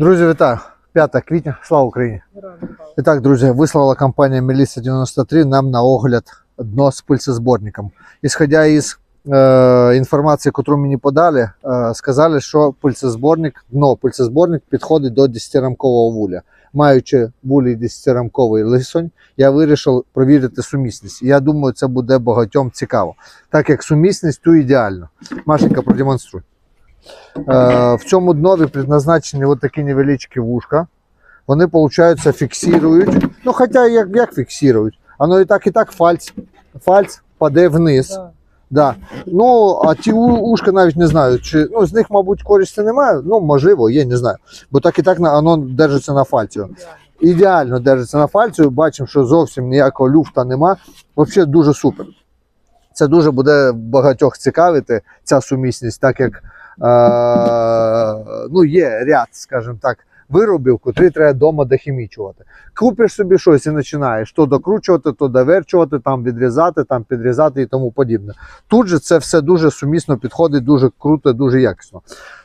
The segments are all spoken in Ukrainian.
Друзі, вітаю! 5 квітня, слава Україні! І так, друзі, вислала компанія Меліса 93 нам на огляд дно з пильцезборником. Ісходя із е, інформації, яку мені подали, е, сказали, що пильцезборник, дно пильцезборник підходить до 10-рамкового вуля. Маючи вулій 10-рамковий лисонь, я вирішив провірити сумісність. Я думаю, це буде багатьом цікаво. Так як сумісність ту ідеально. Машенька, продемонструй. Е, в цьому днові предназначені от такі невеличкі вушка. Вони, виходить, фіксують. Ну, хоча як, як фіксують? Воно і так, і так фальц. Фальц паде вниз. Да. Ну, а ті ушка навіть не знаю, чи ну, з них, мабуть, користі немає. Ну, можливо, є, не знаю. Бо так і так воно держиться на фальцію. Ідеально держиться на фальцію. Бачимо, що зовсім ніякого люфта нема. Взагалі дуже супер. Це дуже буде багатьох цікавити, ця сумісність, так як ну, є ряд, скажімо так, виробів, котрі треба вдома дохімічувати. Купиш собі щось і починаєш то докручувати, то доверчувати, там відрізати, там підрізати і тому подібне. Тут же це все дуже сумісно підходить, дуже круто, дуже якісно.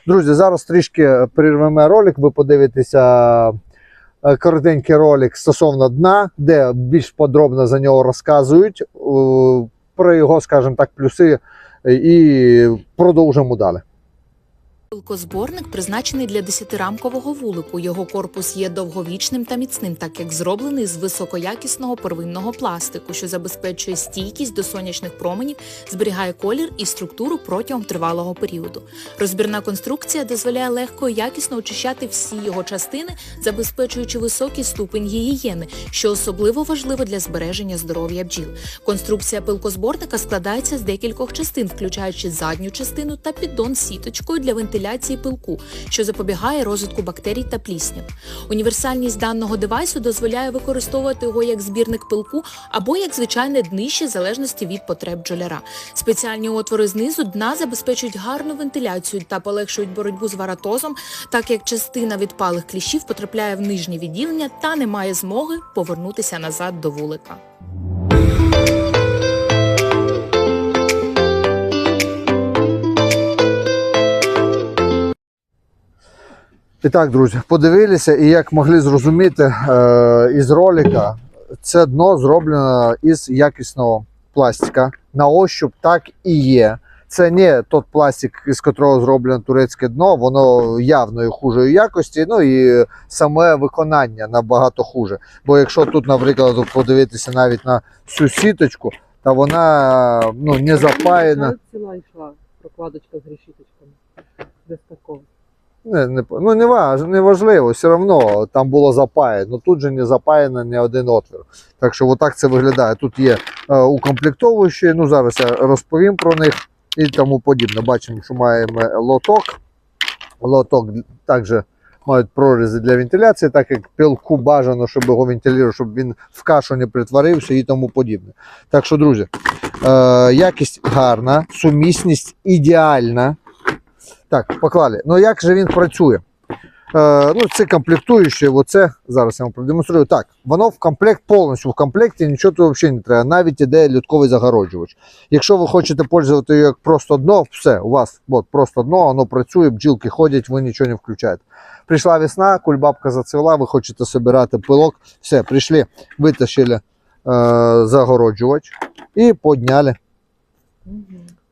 Друзі, зараз трішки прирвемо ролик, ви подивитеся. е, Коротенький ролик стосовно дна, де більш подробно за нього розказують е, про його, скажімо так, плюси, е, і продовжимо далі. Пилкозборник призначений для 10-рамкового вулику. Його корпус є довговічним та міцним, так як зроблений з високоякісного первинного пластику, що забезпечує стійкість до сонячних променів, зберігає колір і структуру протягом тривалого періоду. Розбірна конструкція дозволяє легко і якісно очищати всі його частини, забезпечуючи високий ступень гігієни, що особливо важливо для збереження здоров'я бджіл. Конструкція пилкозборника складається з декількох частин, включаючи задню частину та піддон з сіточкою для вентиляції пилку, що запобігає розвитку бактерій та пліснів. Універсальність даного девайсу дозволяє використовувати його як збірник пилку або як звичайне днище в залежності від потреб бджоляра. Спеціальні отвори знизу дна забезпечують гарну вентиляцію та полегшують боротьбу з варатозом, так як частина відпалих кліщів потрапляє в нижнє відділення та не має змоги повернутися назад до вулика. І так, друзі, подивилися, і як могли зрозуміти е, із ролика, це дно зроблено із якісного пластика. На ощуп так і є. Це не той пластик, із котрого зроблено турецьке дно, воно явної хужої якості, ну і саме виконання набагато хуже. Бо якщо тут, наприклад, подивитися навіть на цю сіточку, то вона ну, не. Навіть Ціла прокладочка з решіточками. Не, не, ну не, важ, не важливо, все одно там було запаяно. Ну тут же не запаяно ні один отвір. Так що отак це виглядає. Тут є е, укомплектовуючі, ну зараз я розповім про них і тому подібне. Бачимо, що маємо лоток. Лоток також мають прорізи для вентиляції, так як пилку бажано, щоб його вентилювати, щоб він в кашу не притворився і тому подібне. Так що, друзі, е, якість гарна, сумісність ідеальна. Так, поклали. Ну як же він працює? Е, ну, це комплектуюче, оце зараз я вам продемонструю. Так, воно в комплект повністю в комплекті, нічого тут взагалі не треба. Навіть іде лютковий загороджувач. Якщо ви хочете пользувати як просто дно, все, у вас от, просто дно, воно працює, бджілки ходять, ви нічого не включаєте. Прийшла весна, кульбабка зацвела, ви хочете збирати пилок, все, прийшли, витащили е, загороджувач і подняли.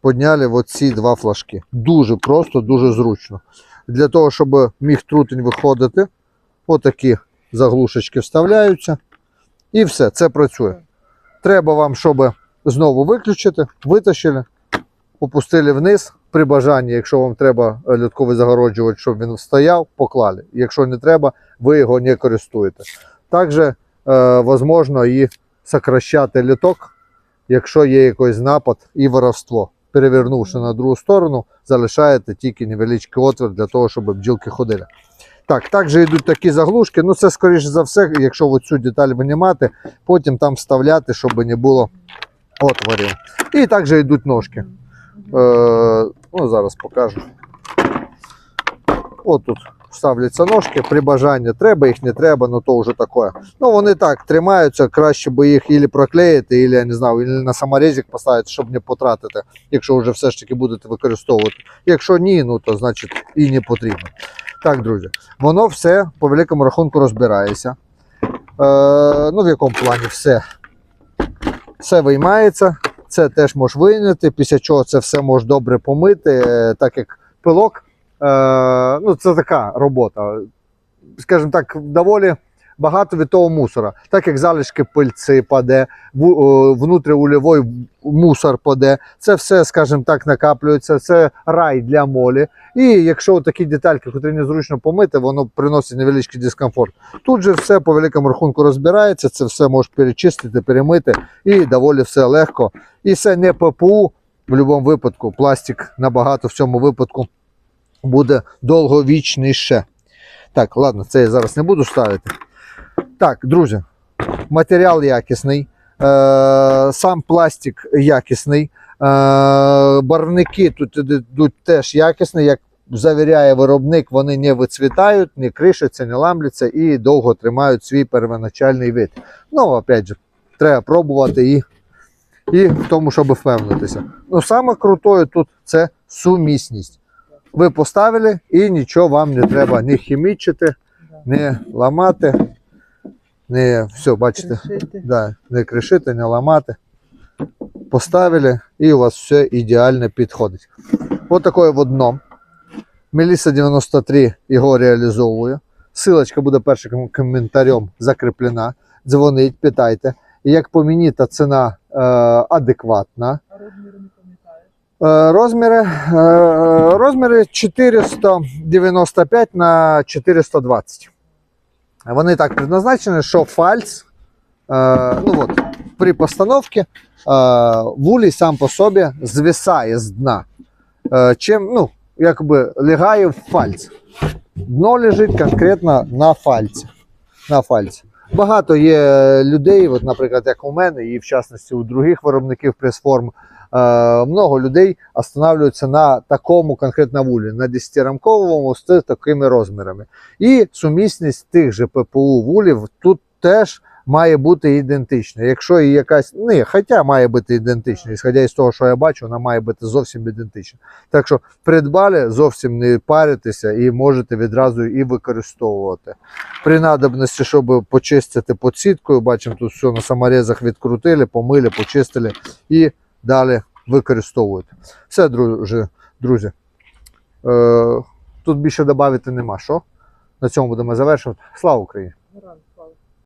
Подняли от ці два флажки. Дуже просто, дуже зручно. Для того, щоб міг трутень виходити, отакі заглушечки вставляються. І все, це працює. Треба вам, щоб знову виключити, витащили, опустили вниз. При бажанні, якщо вам треба е, льотковий загороджувач, щоб він стояв, поклали. Якщо не треба, ви його не користуєте. Також е, можливо і сокращати літок, якщо є якийсь напад і воровство. Перевернувши на другу сторону, залишаєте тільки невеличкий отвір для того, щоб бджілки ходили. Так, також йдуть такі заглушки. Ну, це, скоріше за все, якщо оцю деталь винімати, потім там вставляти, щоб не було отворів. І також йдуть ножки. Е, ну, зараз покажу. От тут ставляться ножки, при бажанні треба їх, не треба, ну то вже таке. Ну вони так тримаються, краще би їх ілі проклеїти, ілі, я не знаю, ілі на саморезик поставити, щоб не потратити, якщо вже все ж таки будете використовувати. Якщо ні, ну то значить і не потрібно. Так, друзі, воно все по великому рахунку розбирається. Е, ну, в якому плані все. Все виймається, це теж можеш вийняти, після чого це все можеш добре помити, е, так як пилок. Е, ну, це така робота. Скажімо так, доволі багато від того мусора. Так як залишки пильці паде, внутріульовий мусор паде, це все, скажімо так, накаплюється, це рай для молі. І якщо такі детальки, котрі незручно помити, воно приносить невеличкий дискомфорт. Тут же все по великому рахунку розбирається, це все можеш перечистити, перемити, і доволі все легко. І це не ППУ в будь-якому випадку. Пластик набагато в цьому випадку буде довговічніше. Так, ладно, це я зараз не буду ставити. Так, друзі, матеріал якісний, е, сам пластик якісний, е, барвники тут йдуть теж якісні, як завіряє виробник, вони не вицвітають, не кришаться, не ламляться і довго тримають свій первоначальний вид. Ну, опять же, треба пробувати і, і в тому, щоб впевнитися. Ну, саме крутою тут це сумісність. Ви поставили і нічого вам не треба ні хімічити, не ламати, не все, бачите, Кришити. да, не кришити, не ламати. Поставили і у вас все ідеально підходить. Ось таке в одном. Меліса 93 його реалізовує. Силочка буде першим коментарем закріплена. Дзвонить, питайте. Як по мені, та ціна е, адекватна. А розміри не пам'ятаєш? Е, Розміри, е, розміри 495 на 420. Вони так предназначені, що фальц, е, ну от, при постановці е, вулій сам по собі звисає з дна. Е, чим, ну, якби лягає в фальц. Дно лежить конкретно на фальці. На фальці. Багато є людей, от, наприклад, як у мене, і в частності у других виробників прес-форм, Е, много людей останавливаються на такому конкретно вулі, на 10-рамковому з такими розмірами. І сумісність тих же ППУ вулів тут теж має бути ідентична. Якщо і якась, не, хоча має бути ідентична, ісходя із того, що я бачу, вона має бути зовсім ідентична. Так що придбали, зовсім не паритеся і можете відразу і використовувати. При надобності, щоб почистити подсіткою, бачимо, тут все на саморезах відкрутили, помили, почистили і далі використовувати Все, друзі. друзі. Е, тут більше додати нема що. На цьому будемо завершувати. Слава Україні!